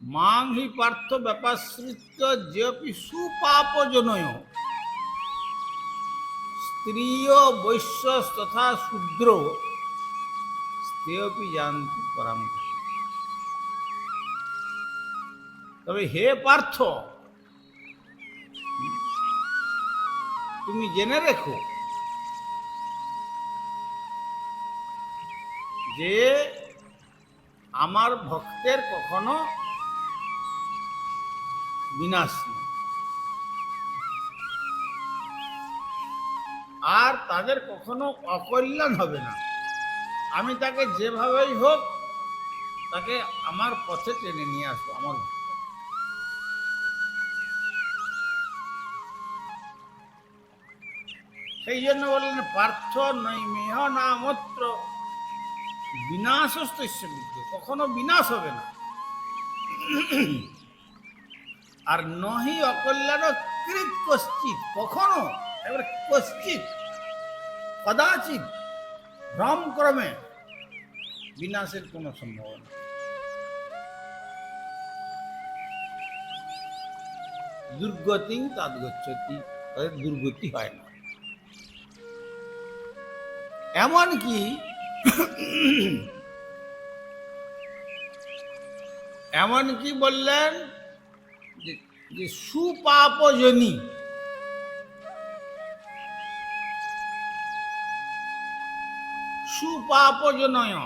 মাং হি পার্থ ব্যাপাশ্রিত যেপি সুপাপজনয়। স্ত্রীয় বৈশ্য তথা শূদ্র, স্ত্রেয়পি জানতি পরাম তবে হে পার্থ, তুমি জেনে রেখো যে আমার ভক্তের কখনো বিনাশ আর তাদের কখনো অকল্যাণ হবে না। আমি তাকে যেভাবেই হোক তাকে আমার পথে টেনে নিয়ে আসব, আমার সেই জন্য বললেন, পার্থ নৈমেহ নামত্র বিনাশস্ত বিদ্যে। কখনো বিনাশ হবে না। আর নহি অকল্যাণ কৃত কশ্চিত কখনো? এবার কশ্চিত কদাচিৎ। ভ্রম ক্রমে। বিনাশের কোনো সম্ভাবনা দুর্গতি তাদগচ্ছতি, তাদের দুর্গতি হয় না। এমন কি এমন কি বললেন যে- সুপাপজনী। সুপাপজনয়।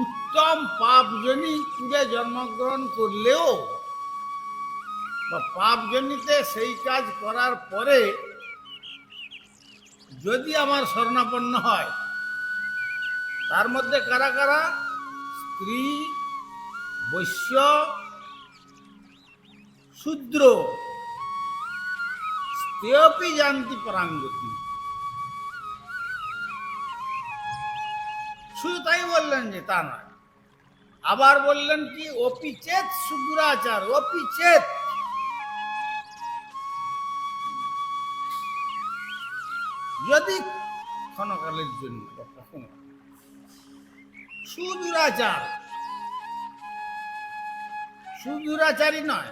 উত্তম পাপজনী কুলে জন্মগ্রহণ করলেও বা পাপজনীতে সেই কাজ করার পরে যদি আমার স্বর্ণাপন্ন হয়, তার মধ্যে কারা কারা? স্ত্রী, বৈশ্য শূদ্র। স্ত্রেয়পি জানতি পরাঙ্গতি। শুধু তাই বললেন যে তা নয়। আবার বললেন কি অপিচেত শূদ্রাচার অপিচেত যদি ক্ষণকালের জন্য সুদূরাচার সুদূরাচারী নয়।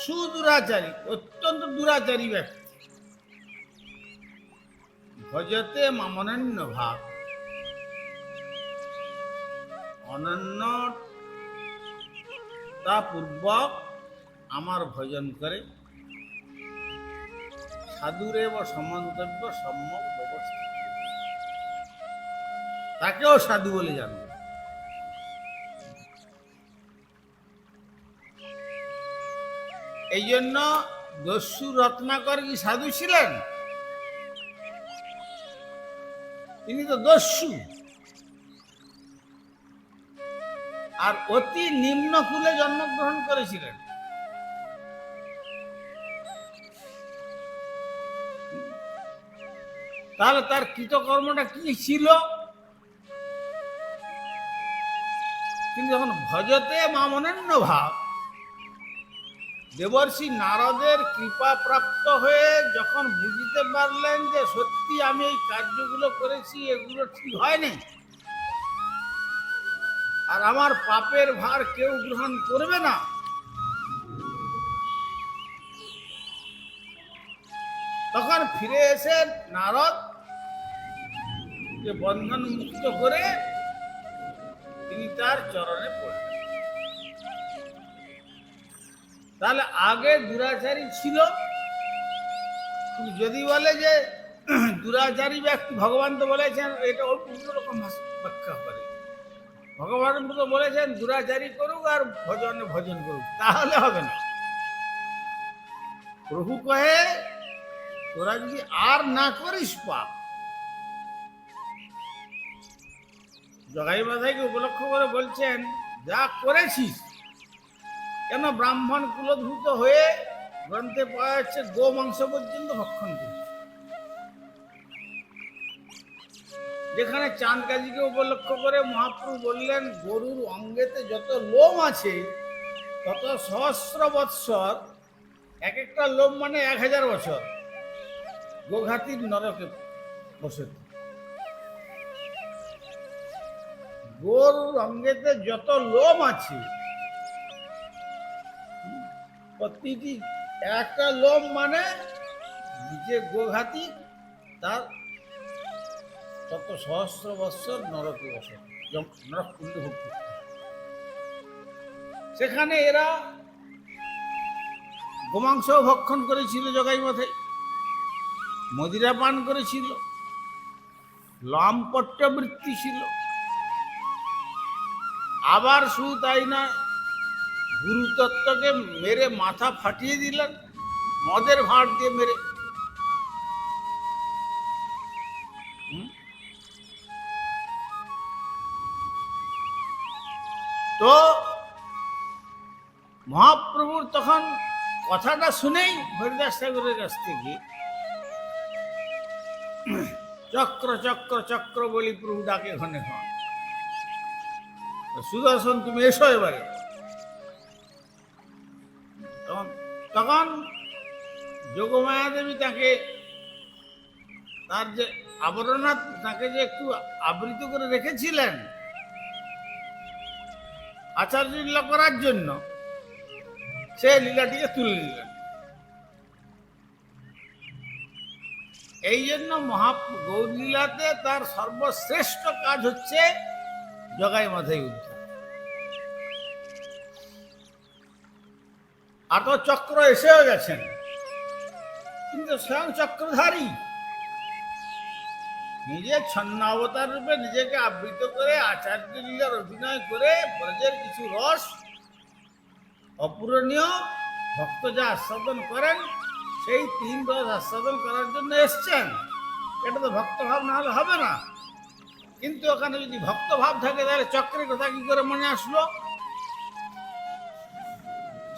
সুদূরাচারী, অত্যন্ত দুরাচারী ব্যক্তি। ভজতে মামনন্য ভাব। অনন্য তা পূর্বক আমার ভজন করে। সাধুরেব সমন্তব্য সম্যক ব্যবস্থা তাকেও সাধু বলে জানবে এই জন্য দস্যু রত্নাকর কি সাধু ছিলেন? তিনি তো দস্যু। আর অতি নিম্ন কুলে জন্মগ্রহণ করেছিলেন। তাহলে তার কৃতকর্মটা কি ছিল? কিন্তু যখন ভজতে মামনন্য ভাব দেবর্ষি নারদের কৃপা প্রাপ্ত হয়ে যখন বুঝতে পারলেন যে সত্যি আমি এই কার্যগুলো করেছি, এগুলো ঠিক হয়নি। আর আমার পাপের ভার কেউ গ্রহণ করবে না। তখন ফিরে এসে নারদ যে বন্ধন মুক্ত করে তিনি তার চরণে পড়লেন। তাহলে আগে দুরাচারী ছিল। যদি বলে যে দুরাচারী ব্যক্তি ভগবান তো বলেছেন, এটা ওর অন্য রকম ভাষ- ব্যাখ্যা করে। ভগবান তো বলেছেন, দুরাচারী করুক আর ভজন ভজন করুক, তাহলে হবে না। প্রভু কহে, তোরা যদি আর না করিস পাপ জগাই বাধাইকে উপলক্ষ করে বলছেন, যা করেছিস কেন ব্রাহ্মণ কুলধূত হয়ে গ্রন্থে পাওয়া যাচ্ছে গো মাংস পর্যন্ত ভক্ষণ করিস যেখানে চাঁদ কাজীকে উপলক্ষ করে মহাপ্রভু বললেন, গরুর অঙ্গেতে যত লোম আছে, তত সহস্র বৎসর এক একটা লোম মানে এক হাজার বছর। গোঘাতির নরকে বসে গরুর অঙ্গেতে যত লোম আছে প্রতিটি একটা লোম মানে যে গোঘাতি? তার তত সহস্র বৎসর নরকে বসে নরক কুণ্ডে সেখানে এরা গোমাংস ভক্ষণ করেছিল জগাই মাথায় মদিরা পান করেছিল লম্পট্ট বৃত্তি ছিল। আবার শুধু তাই না গুরুতত্ত্বকে মেরে মাথা ফাটিয়ে দিলেন, মদের ভাঁড় দিয়ে মেরে। তো মহাপ্রভুর তখন কথাটা শুনেই হরিদাস ঠাকুরের কাছ থেকে, চক্র চক্র চক্র বলি প্রভু ডাকে ঘনে ঘন। সুদর্শন, তুমি এসো এবারে। তখন যোগমায়া দেবী তাকে তার যে আবরণা তাকে যে একটু আবৃত করে রেখেছিলেন আচার্য লীলা করার জন্য, সে লীলাটিকে তুলে নিলেন। এই জন্য মহা গৌরলীলাতে তার সর্বশ্রেষ্ঠ কাজ হচ্ছে জগাই মাথায় উদ্ধার আর তো চক্র এসেও গেছেন কিন্তু স্বয়ং চক্রধারী। নিজে ছন্নাবতার রূপে নিজেকে আবৃত করে আচার্য লীলার অভিনয় করে ব্রজের কিছু রস, অপূরণীয় ভক্ত যা আস্বাদন করেন, সেই তিন রস আস্বাদন করার জন্য এসছেন। এটা তো ভক্তভাব না হলে হবে না। কিন্তু ওখানে যদি ভক্তভাব থাকে, তাহলে চক্রের কথা কি করে মনে আসলো?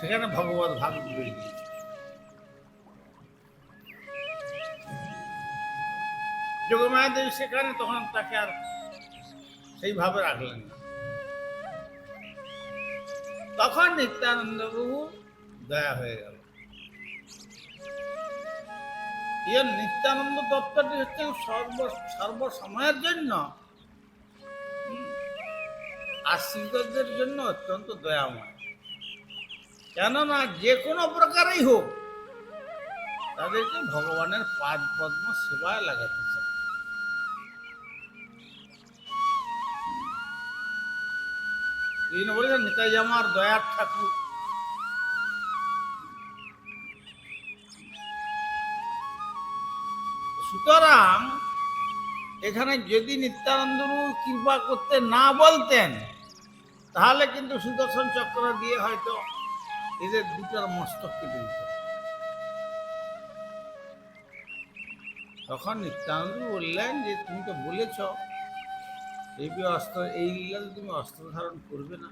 সেখানে ভগবত ভাব জুড়ে দেবী সেখানে তখন তাকে আর সেইভাবে রাখলেন না। তখন নিত্যানন্দ প্রভু দয়া হয়ে গেল। নিত্যানন্দ তত্ত্বটি হচ্ছে সর্ব সর্বসময়ের জন্য আশ্রিতদের জন্য অত্যন্ত দয়াময়। কেননা যে কোনো প্রকারেই হোক, তাদেরকে ভগবানের পাদ পদ্ম সেবায় লাগাতে জন্য বলেছেন নিতাই আমার দয়ার ঠাকুর। সুতরাং এখানে যদি নিত্যানন্দ কৃপা করতে না বলতেন, তাহলে কিন্তু সুদর্শন চক্র দিয়ে হয়তো এদের দুটার মস্তক কেটে দিত তখন নিত্যানন্দ বললেন যে, তুমি তো বলেছ, এই অস্ত্র, এই লীলাতে তুমি অস্ত্র ধারণ করবে না।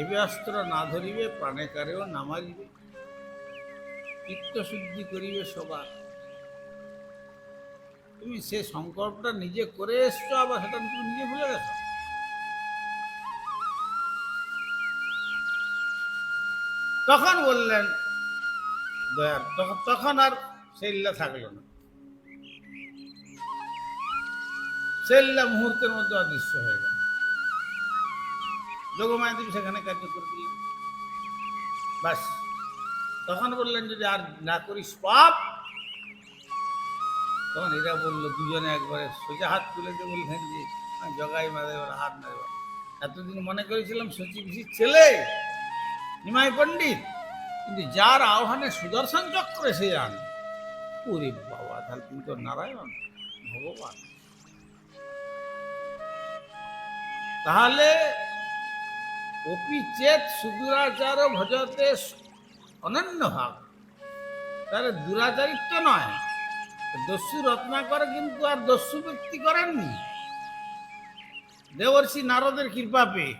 এবি অস্ত্র না ধরিবে, প্রাণে কারেও না মারিবে। চিত্ত শুদ্ধি করিবে সবার। তুমি সে সংকল্পটা নিজে করে এসছো, আবার সেটা তুমি নিজে ভুলে গেছো? তখন বললেন তখন আর সেই লীলা থাকল না। সেই লীলা মুহূর্তের মধ্যে অদৃশ্য হয়ে গেল। যোগমায়া সেখানে কার্য করে দিলেন বাস, তখন বললেন, যদি আর না করিস পাপ, তখন এরা বলল, দুজনে একবারে সোজা হাত তুলে দিয়ে বললেন যে জগাই মাদে হাত এবার এতদিন মনে করেছিলাম সচিব ছেলে। নিমাই পণ্ডিত, কিন্তু যার আহ্বানে সুদর্শন চক্র সে আন। পুরী বাবা, তাহলে তুমি তো নারায়ণ, ভগবান। তাহলে অপি চেত সুদূরাচার ভজতে অনন্য ভাব। তাহলে দুরাচারিত্ব নয়। দস্যু রত্নাকর কিন্তু আর দস্যু ব্যক্তি করেননি। দেবর্ষি নারদের কৃপা পেয়ে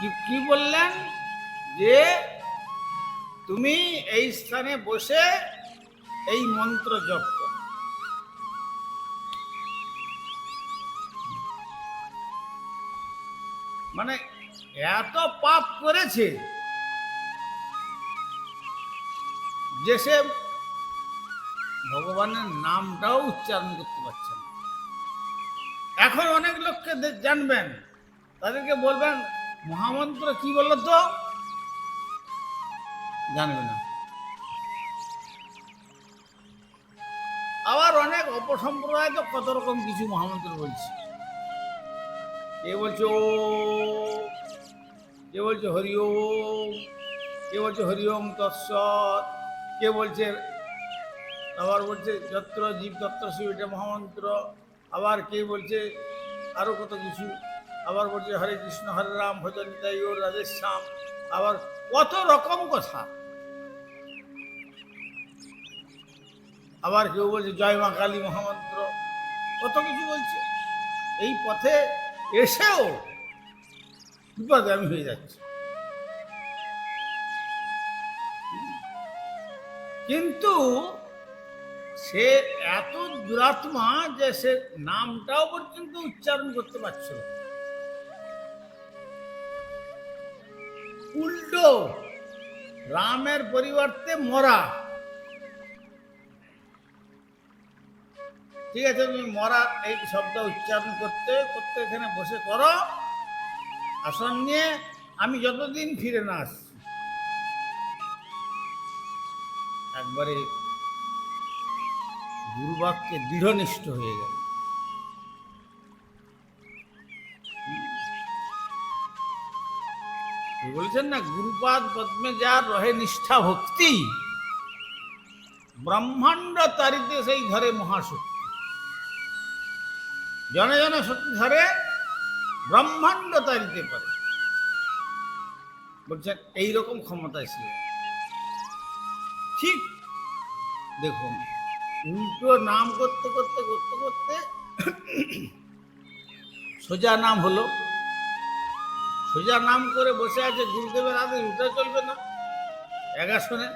কি- বললেন? যে তুমি এই স্থানে বসে এই মন্ত্র জপ মানে এত পাপ করেছে যে সে ভগবানের নামটাও উচ্চারণ করতে পারছে না। এখন অনেক লোককে জানবেন, তাদেরকে বলবেন মহামন্ত্র কি বলল তো? জানবে না। আবার অনেক অপসম্প্রদায় তো কত রকম কিছু মহামন্ত্র বলছে। কে বলছে ও কে বলছে হরি ওম কে বলছে হরি ওম তৎসৎ, কে বলছে? আবার বলছে যত্র জীব তত্র শিব এটা মহামন্ত্র, আবার কে বলছে? আরও কত কিছু। আবার বলছে, হরে কৃষ্ণ, হরে রাম, ভজন নিতাই ও রাধেশ্যাম আবার কত রকম কথা। আবার কেউ বলছে, জয় মা কালী মহামন্ত্র। কত কিছু বলছে। এই পথে এসেও বিপদগামী হয়ে যাচ্ছে। কিন্তু সে এত দুরাত্মা যে সে নামটাও পর্যন্ত উচ্চারণ করতে পারছিল না। উল্টো। রামের পরিবর্তে মরা। ঠিক আছে, তুমি মরা এই শব্দ উচ্চারণ করতে করতে এখানে বসে করো। আসন নিয়ে আমি যতদিন ফিরে না আসছি। একবারে গুরুবাক্যে দৃঢ়নিষ্ঠ হয়ে গেল। বলছেন না, গুরুপাদ পদ্মে যার রহে নিষ্ঠা ভক্তি, ব্রহ্মাণ্ড তারিতে সেই ধরে মহাশক্তি। জনে জনে শক্তি ধরে ব্রহ্মাণ্ড তারিতে পারে বলছেন, এইরকম ক্ষমতায় ছিল ঠিক দেখুন, উল্টো নাম করতে করতে করতে করতে, সোজা নাম হলো সোজা নাম করে বসে আছে, গুরুদেবের আদেশ উঠে চলবে না। একা শোনে।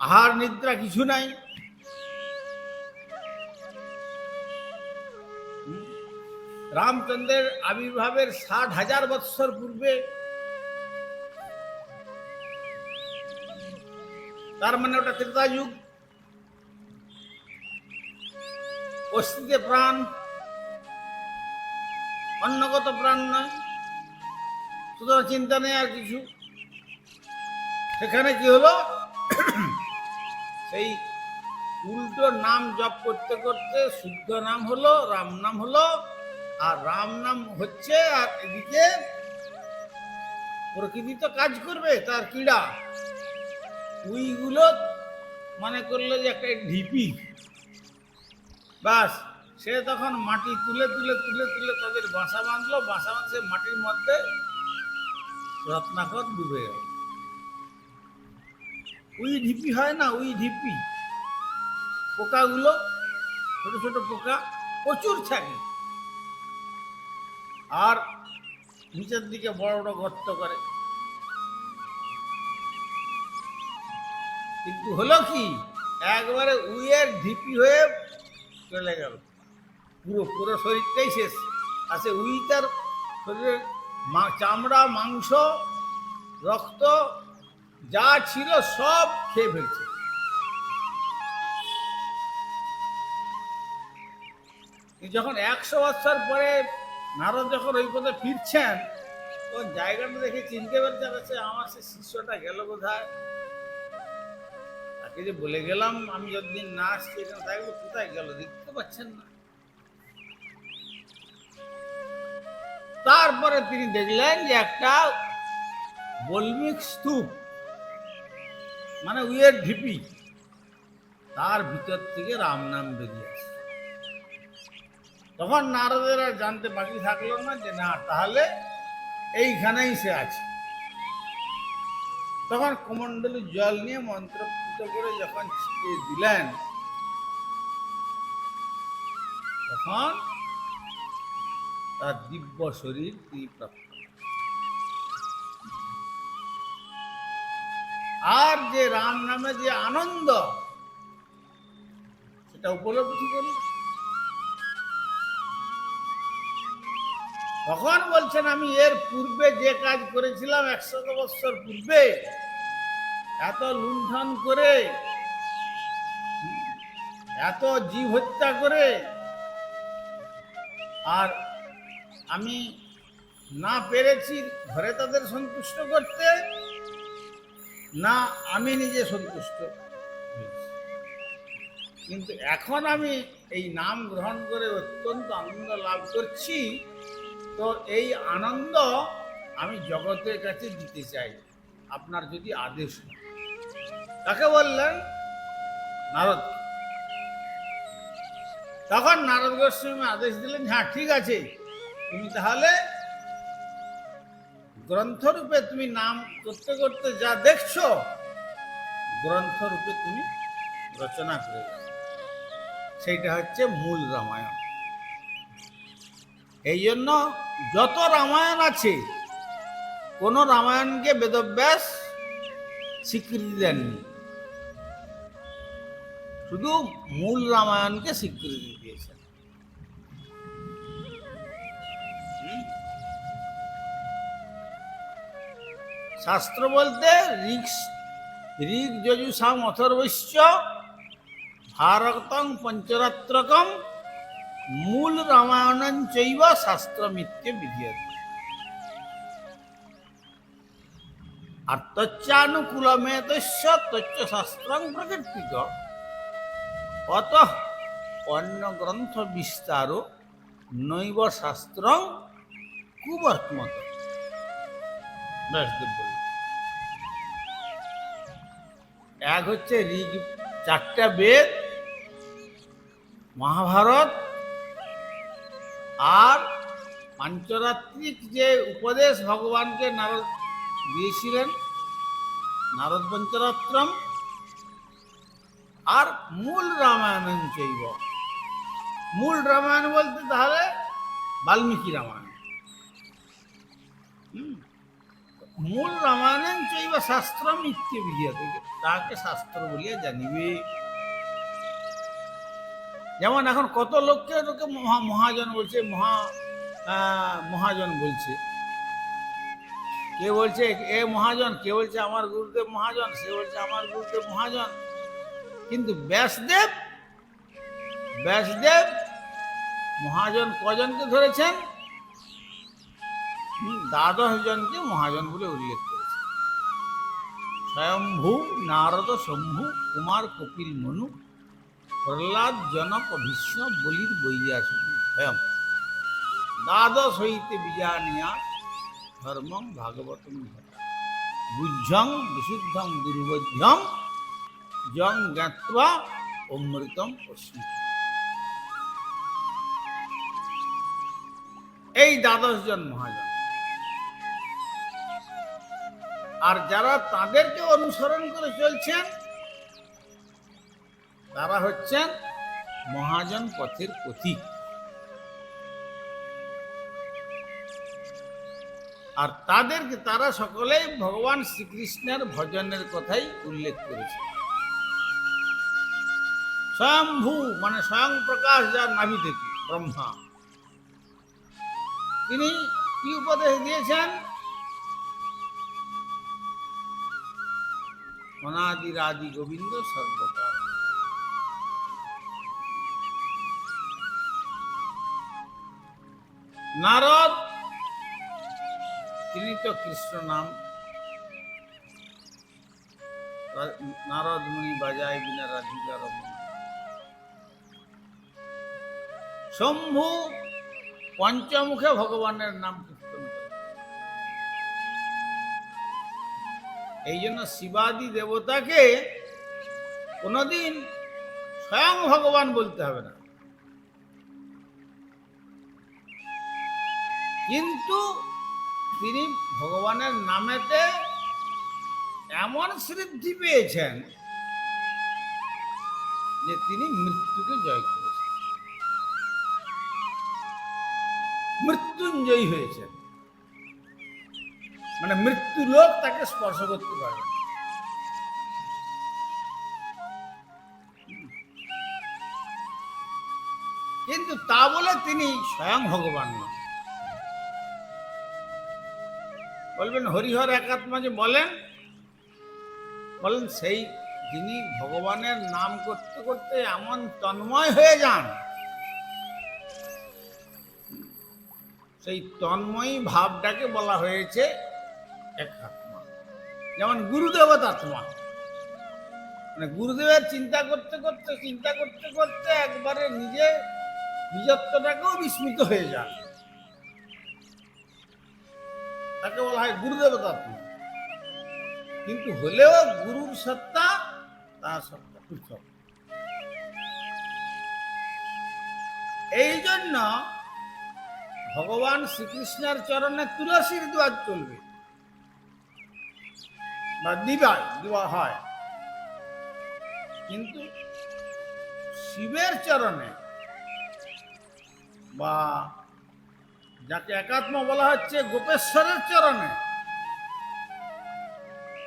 আহার, নিদ্রা কিছু নাই। রামচন্দ্রের আবির্ভাবের ষাট হাজার বৎসর পূর্বে তার মানে ওটা ত্রেতা যুগ অস্তিতে প্রাণ অন্নগত প্রাণ নয়। সুতরাং চিন্তা নেই আর কিছু। সেখানে কি হলো? সেই উল্টো নাম জপ করতে করতে শুদ্ধ নাম হলো, রাম নাম হলো, আর রাম নাম হচ্ছে আর এদিকে প্রকৃতি তো কাজ করবে তার ক্রীড়া। উইগুলো মনে করল যে একটা ঢিপি। বাস। সে তখন মাটি তুলে তুলে তুলে তুলে তাদের বাসা বাঁধলো। বাসা বাঁধে মাটির মধ্যে রত্নাকর ডুবে গেল। উই ঢিপি হয় না, উই ঢিপি। পোকাগুলো, ছোট ছোট পোকা প্রচুর থাকে। আর নিচের দিকে বড় বড় গর্ত করে। কিন্তু হলো কি, একবারে উইয়ের ঢিপি হয়ে চলে গেল। পুরো পুরো শরীরটাই শেষ। আছে উই তার শরীরের চামড়া, মাংস, রক্ত, যা ছিল সব খেয়ে ফেলছে। যখন একশো বছর পরে নারদ যখন ওই পথে ফিরছেন, তখন জায়গাটা দেখে চিনতে পারতে পারছে আমার সে শিষ্যটা গেল কোথায়? তাকে যে বলে গেলাম, আমি যতদিন না আসছি এখানে থাকব, কোথায় গেল? দেখতে পাচ্ছেন না। তারপরে তিনি দেখলেন যে একটা বল্মিক স্তূপ মানে উইয়ের ঢিপি, তার ভিতর থেকে রাম নাম বেরিয়ে আসে তখন নারদের আর জানতে বাকি থাকল না যে না, তাহলে এইখানেই সে আছে। তখন কমণ্ডলী জল নিয়ে মন্ত্রপুত করে যখন ছিটিয়ে দিলেন, তখন তার দিব্য শরীর তিনি প্রাপ্ত। আর যে রাম নামে যে আনন্দ, সেটা উপলব্ধি করি তখন বলছেন, আমি এর পূর্বে যে কাজ করেছিলাম একশত বৎসর পূর্বে, এত লুণ্ঠন করে, এত জীব হত্যা করে, আর আমি না পেরেছি ঘরে তাদের সন্তুষ্ট করতে, না আমি নিজে সন্তুষ্ট কিন্তু এখন আমি এই নাম গ্রহণ করে অত্যন্ত আনন্দ লাভ করছি, তো এই আনন্দ আমি জগতের কাছে দিতে চাই। আপনার যদি আদেশ তাকে বললেন, নারদ। তখন নারদ গোস্বামী আদেশ দিলেন হ্যাঁ ঠিক আছে। তুমি তাহলে গ্রন্থরূপে তুমি নাম করতে করতে যা দেখছ, গ্রন্থরূপে তুমি রচনা করে সেইটা হচ্ছে মূল রামায়ণ। এই জন্য যত রামায়ণ আছে, কোন রামায়ণকে বেদব্যাস স্বীকৃতি দেননি। শুধু মূল রামায়ণকে স্বীকৃতি দিয়েছেন। শাস্ত্র বলতে ঋক ঋক যজুষাম অথর্বশ্য, ভারতং পঞ্চরাত্রকম মূল রামায়ণং চৈব শাস্ত্রমিত্য বিধীয়তে। আর তচ্চানুকূলমেতস্য তচ্চ শাস্ত্রং প্রকীর্তিত। অত অন্য গ্রন্থ বিস্তার নৈব শাস্ত্র কুবর্তমত। ব্যাসদেব বললেন। এক হচ্ছে ঋগ, চারটা বেদ, মহাভারত, আর পাঞ্চরাত্রিক যে উপদেশ ভগবানকে নারদ দিয়েছিলেন, নারদ পঞ্চরাত্রম আর মূল রামায়ণ চৈব মূল রামায়ণ বলতে তাহলে বাল্মীকি রামায়ণ মূল রামায়ণ চৈব শাস্ত্রম ইত্যবিধীয়তে তাকে শাস্ত্র বলিয়া জানিবে? যেমন এখন কত লোককে লোকে মহা মহাজন বলছে, মহা মহাজন বলছে। কে বলছে, এ মহাজন, কে বলছে, আমার গুরুদেব মহাজন, সে বলছে, আমার গুরুদেব মহাজন। কিন্তু ব্যাসদেব ব্যাসদেব মহাজন কজনকে ধরেছেন? দ্বাদশ জনকে মহাজন বলে উল্লেখ করেছে। স্বয়ম্ভু, নারদ, শম্ভু, কুমার, কপিল, মনু, প্রহ্লাদ, জনক, ভীষ্ম, বলির বৈয়াসু স্বয়ং। দ্বাদশ হইতে বিজানিয়া, ধর্মং ভাগবতম বুঝং বিশুদ্ধং, দুর্বোধ্যং জং জ্ঞাত্বা অমৃতম অস্মি এই দ্বাদশ জন মহাজন আর যারা তাদেরকে অনুসরণ করে চলছেন, তারা হচ্ছেন মহাজন পথের পথিক। আর তাদেরকে তারা সকলেই ভগবান শ্রীকৃষ্ণের ভজনের কথাই উল্লেখ করেছে। স্বয়ংভূ মানে স্বয়ং প্রকাশ, যার নাভি থেকে, ব্রহ্মা। তিনি কি উপদেশ দিয়েছেন? অনাদির আদি গোবিন্দ সর্বকাল নারদ, তিনি তো কৃষ্ণ নাম। নারদ মুনি বাজায় বিনা রাধিকা রমন শম্ভু পঞ্চমুখে ভগবানের নাম এই জন্য শিবাদি দেবতাকে কোনোদিন স্বয়ং ভগবান বলতে হবে না। কিন্তু তিনি ভগবানের নামেতে এমন সিদ্ধি পেয়েছেন যে তিনি মৃত্যুকে জয় করেছেন। মৃত্যুঞ্জয়ী হয়েছেন। মানে মৃত্যু লোক তাকে স্পর্শ করতে পারে না। কিন্তু তা বলে তিনি স্বয়ং ভগবান নন বলবেন, হরিহর একাত্মা যে বলেন বলেন, সেই যিনি ভগবানের নাম করতে করতে এমন তন্ময় হয়ে যান, সেই তন্ময়ী ভাবটাকে বলা হয়েছে এক আত্মা যেমন গুরুদেবত আত্মা মানে গুরুদেবের চিন্তা করতে করতে, চিন্তা করতে করতে একবারে নিজে নিজত্বটাকেও বিস্মিত হয়ে যান। তাকে বলা হয় গুরুদেবতা আত্মা কিন্তু হলেও গুরুর সত্তা, তার সত্তা পৃথক। এই জন্য ভগবান শ্রীকৃষ্ণের চরণে তুলসীর দোয়ার চলবে। বা দিবা দেওয়া হয়। কিন্তু শিবের চরণে বা যাকে একাত্ম বলা হচ্ছে গোপেশ্বরের চরণে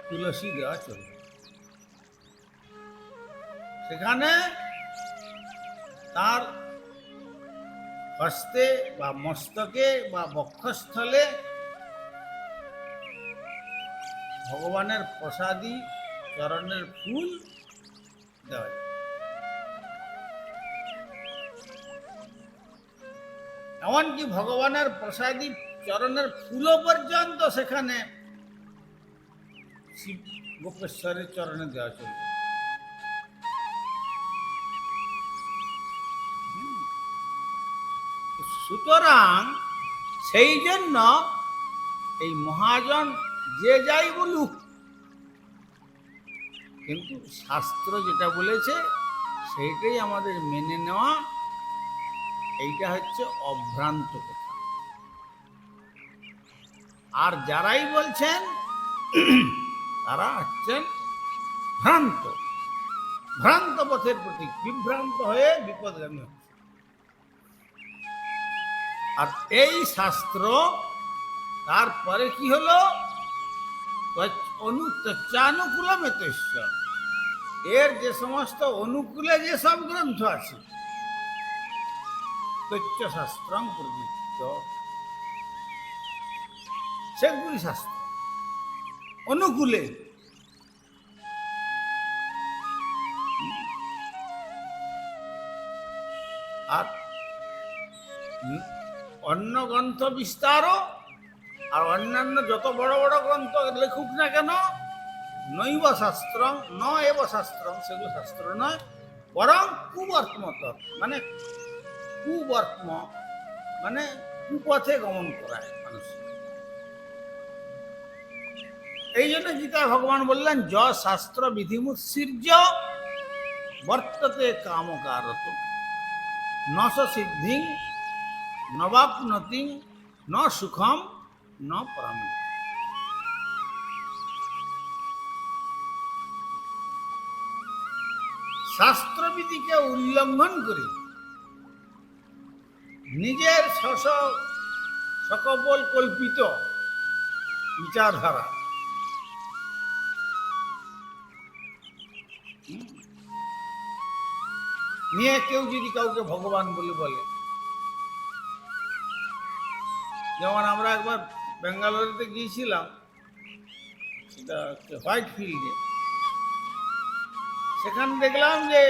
তুলসী দেওয়া চলবে সেখানে তার হস্তে বা মস্তকে বা বক্ষস্থলে ভগবানের প্রসাদী চরণের ফুল দেওয়া। এমনকি ভগবানের প্রসাদী চরণের ফুলও পর্যন্ত সেখানে শিব গোপেশ্বরের চরণে দেওয়া চলবে সুতরাং সেই জন্য এই মহাজন যে যাই বলুক। কিন্তু শাস্ত্র যেটা বলেছে, সেইটাই আমাদের মেনে নেওয়া, এইটা হচ্ছে অভ্রান্ত কথা। আর যারাই বলছেন, তারা হচ্ছেন ভ্রান্ত। ভ্রান্ত পথের প্রতি বিভ্রান্ত হয়ে বিপদগামী হচ্ছে। আর এই শাস্ত্র, তারপরে কি হলো? অনুচ্চানুকূলম এতস্য এর যে সমস্ত অনুকূলে যে সব গ্রন্থ আছে তথ্য শাস্ত্রং প্রযুক্ত সেগুলি শাস্ত্র। অনুকূলে। আর অন্য গ্রন্থ বিস্তারও আর অন্যান্য যত বড় বড় গ্রন্থ লেখুক না কেন, নৈব শাস্ত্র ন এব শাস্ত্র, সেগুলো শাস্ত্র নয়, বরং কুবর্তমত মানে কুবর্তম মানে কুপথে গমন করায় মানুষ। এই জন্য গীতায় ভগবান বললেন, য শাস্ত্র বিধিমুৎসৃজ্য বর্ততে কামকারত। নশ সিদ্ধি নবাপনতি ন সুখম ন পরম শাস্ত্রবিধিকে উল্লঙ্ঘন করে নিজের শস সকবল কল্পিত বিচারধারা। নিয়ে কেউ যদি কাউকে ভগবান বলে বলে। যেমন আমরা একবার বেঙ্গালোরিতে গিয়েছিলাম, সেটা হচ্ছে হোয়াইট ফিল্ডে। সেখানে দেখলাম যে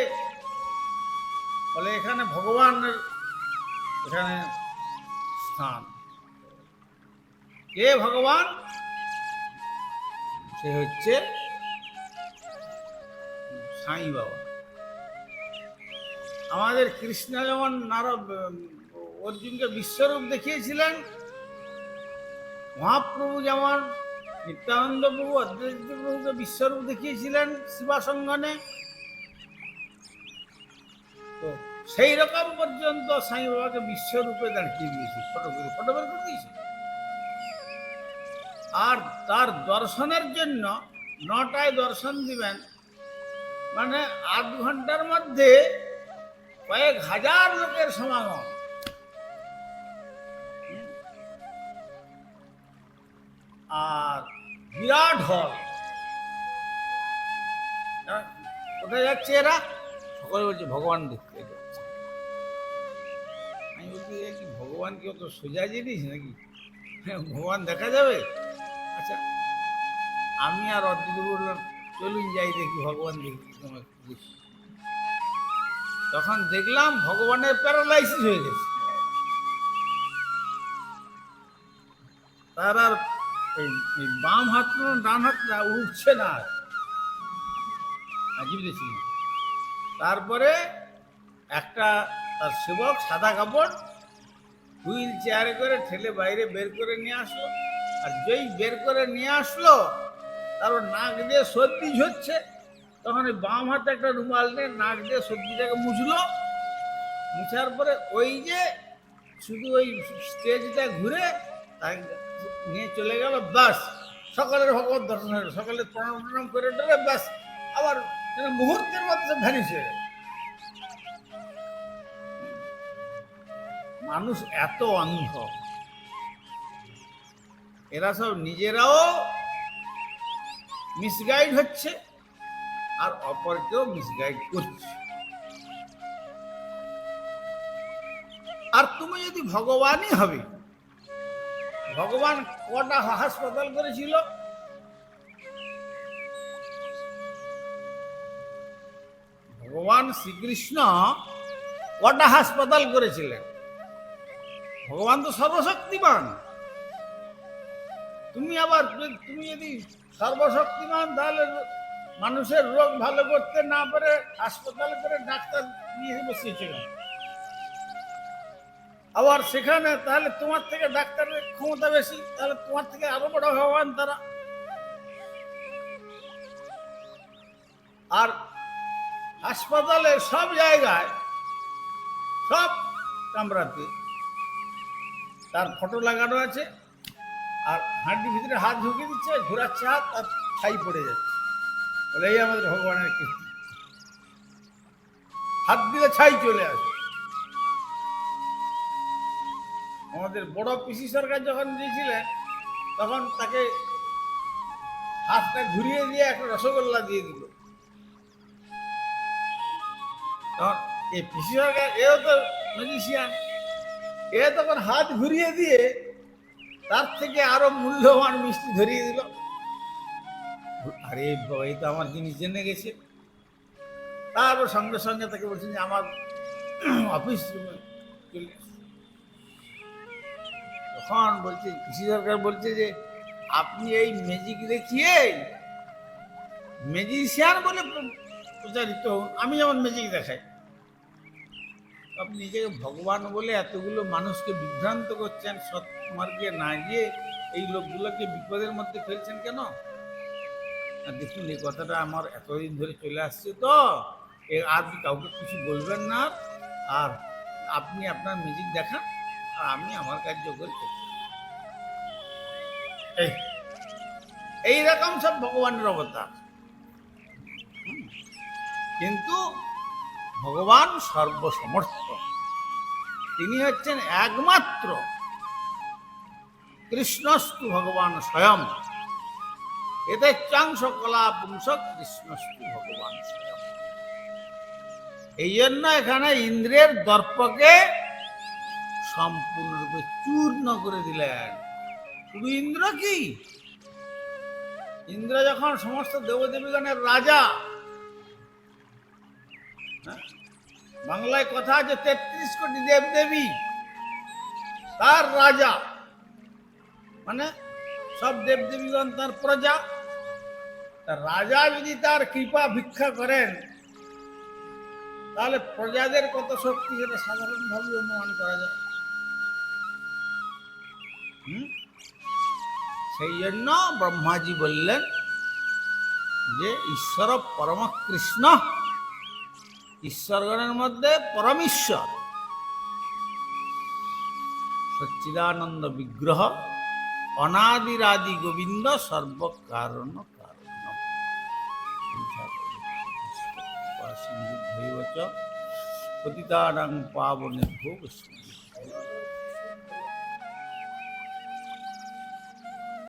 বলে এখানে ভগবানের এখানে স্থান। কে ভগবান? সে হচ্ছে সাই বাবা। আমাদের কৃষ্ণ যেমন নারদ অর্জুনকে বিশ্বরূপ দেখিয়েছিলেন। মহাপ্রভু যেমন নিত্যানন্দ প্রভু, অদ্বৈত প্রভুকে বিশ্বরূপ দেখিয়েছিলেন শিবাসঙ্গনে তো সেই রকম পর্যন্ত সাই বাবাকে বিশ্বরূপে দাঁড়িয়ে দিয়েছি, ফটো করে ফটো করে দিয়েছি। আর তার দর্শনের জন্য নটায় দর্শন দিবেন মানে আধ ঘণ্টার মধ্যে কয়েক হাজার লোকের সমাগম। আর বিরাট হল। হ্যাঁ, কোথায় যাচ্ছে এরা? সকলে বলছে ভগবান দেখতে যাচ্ছে আমি বলছি এ কি ভগবান কি অত সোজা জিনিস নাকি? হ্যাঁ, ভগবান দেখা যাবে? আচ্ছা আমি আর অদ্ভুত বললাম চলুন যাই দেখি ভগবান দেখি তোমার দেখি। তখন দেখলাম ভগবানের প্যারালাইসিস হয়ে গেছে। তার আর এই বাম হাত ডান হাতটা উঠছে না। আর জীবিত তারপরে একটা তার সেবক সাদা কাপড়, হুইল চেয়ারে করে ঠেলে বাইরে বের করে নিয়ে আসলো। আর যেই বের করে নিয়ে আসলো, তারপর নাক দিয়ে সর্দি ঝরছে। তখন ওই বাম হাতে একটা রুমাল নিয়ে নাক দিয়ে সর্দিটাকে মুছলো। মুছার পরে ওই যে শুধু ওই স্টেজটা ঘুরে তাই নিয়ে চলে গেল বাস সকালের ভগবত দর্শন হলো। সকালে প্রণাম প্রণাম করে টরে বাস আবার মুহূর্তের মধ্যে ভ্যানিশ হয়ে মানুষ এত অন্ধ। এরা সব নিজেরাও মিসগাইড হচ্ছে, আর অপরকেও মিসগাইড করছে। আর তুমি যদি ভগবানই হবে ভগবান কটা হাসপাতাল করেছিল? ভগবান শ্রীকৃষ্ণ কটা হাসপাতাল করেছিলেন? ভগবান তো সর্বশক্তিমান। তুমি আবার তুমি যদি সর্বশক্তিমান, তাহলে মানুষের রোগ ভালো করতে না পারে, হাসপাতাল করে ডাক্তার নিয়ে বসিয়েছিল আবার সেখানে তাহলে তোমার থেকে ডাক্তারের ক্ষমতা বেশি, তাহলে তোমার থেকে আরও বড় ভগবান তারা। আর হাসপাতালে সব জায়গায়, সব কামরাতে তার ফটো লাগানো আছে, আর হাঁটির ভিতরে হাত ঢুকিয়ে দিচ্ছে, ঘোরাচ্ছে হাত আর ছাই পড়ে যাচ্ছে। বলে, এই আমাদের ভগবানের কীর্তি। হাত দিলে ছাই চলে আসে। আমাদের বড় পিসি সরকার যখন দিয়েছিলেন, তখন তাকে হাতটা ঘুরিয়ে দিয়ে একটা রসগোল্লা দিয়ে দিল। তখন এই পিসি সরকার, এও তো ম্যাজিশিয়ান এ তখন হাত ঘুরিয়ে দিয়ে তার থেকে আরও মূল্যবান মিষ্টি ধরিয়ে দিল। আরে এই তো আমার জিনিস জেনে গেছে। তারপর সঙ্গে সঙ্গে তাকে বলছেন যে, আমার অফিস চলে। তখন বলছে, কৃষি সরকার বলছে যে, আপনি এই ম্যাজিক দেখিয়ে ম্যাজিশিয়ান বলে প্র- প্রচারিত হন। আমি যেমন ম্যাজিক দেখাই। আপনি নিজেকে ভগবান বলে এতগুলো মানুষকে বিভ্রান্ত করছেন, সৎ মার্গে না গিয়ে এই লোকগুলোকে বিপদের মধ্যে ফেলছেন কেন? আর দেখুন, এই কথাটা আমার এতদিন ধরে চলে আসছে তো। এ আপনি কাউকে কিছু বলবেন না। আর আপনি আপনার মিউজিক দেখান। আর আমি আমার কার্য করি। এই রকম সব ভগবানের অবতার। কিন্তু ভগবান সর্বসমর্থ। তিনি হচ্ছেন একমাত্র কৃষ্ণস্তু ভগবান স্বয়ং। এতে চাংশ কলা পুংস কৃষ্ণস্তু ভগবান এই জন্য এখানে ইন্দ্রের দর্পকে সম্পূর্ণরূপে চূর্ণ করে দিলেন। শুধু ইন্দ্র কি ইন্দ্র যখন সমস্ত দেবদেবীগণের রাজা হ্যাঁ? বাংলায় কথা আছে তেত্রিশ কোটি দেবদেবী, তার রাজা মানে সব দেবদেবীগণ তার প্রজা তা রাজা যদি তার কৃপা ভিক্ষা করেন, তাহলে প্রজাদের কত শক্তি সেটা সাধারণভাবে অনুমান করা যায় হুম? সেই জন্য ব্রহ্মাজি বললেন যে, ঈশ্বর পরম কৃষ্ণ ঈশ্বরগণের মধ্যে পরমেশ্বর। সচ্চিদানন্দ বিগ্রহ, অনাদিরাদি গোবিন্দ সর্বকারণ কারণ। পতিতানাং পাবনে ভোগ